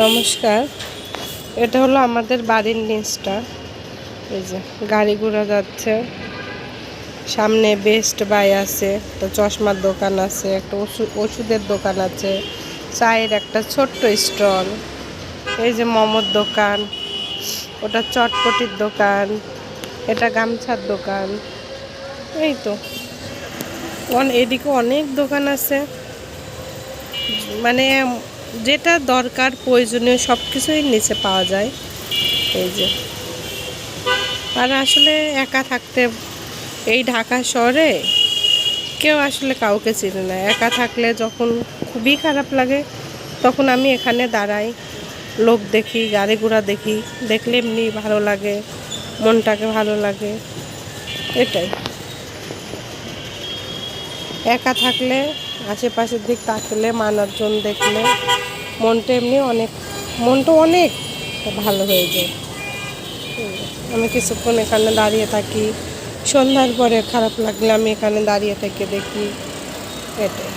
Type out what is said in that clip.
নমস্কার। এটা হলো আমাদের বাড়ির নিচটা। এই যে গাড়ি ঘোড়া যাচ্ছে। সামনে বেস্ট বাই আছে, একটা চশমার দোকান আছে, একটা ওষুধ ওষুধের দোকান আছে, চায়ের একটা ছোট্ট স্টল, এই যে মোমোর দোকান, ওটা চটপটির দোকান, এটা গামছার দোকান, এই তো। এদিকে অনেক দোকান আছে। মানে যেটা দরকার, প্রয়োজনীয় সব কিছুই নিচে পাওয়া যায়। এই যে। আর আসলে একা থাকতে এই ঢাকা শহরে কেউ আসলে কাউকে চিনে না। একা থাকলে যখন খুবই খারাপ লাগে, তখন আমি এখানে দাঁড়াই, লোক দেখি, গাড়ি ঘোড়া দেখি, দেখলে এমনি ভালো লাগে, মনটাকে ভালো লাগে, এটাই। একা থাকলে আশেপাশের দিক তাকলে মানুষজন দেখলে মনটা এমনি অনেক, মনটা অনেক ভালো হয়ে যায়। আমি কিছুক্ষণ এখানে দাঁড়িয়ে থাকি, সন্ধ্যার পরে খারাপ লাগলে আমি এখানে দাঁড়িয়ে থেকে দেখি, এটাই।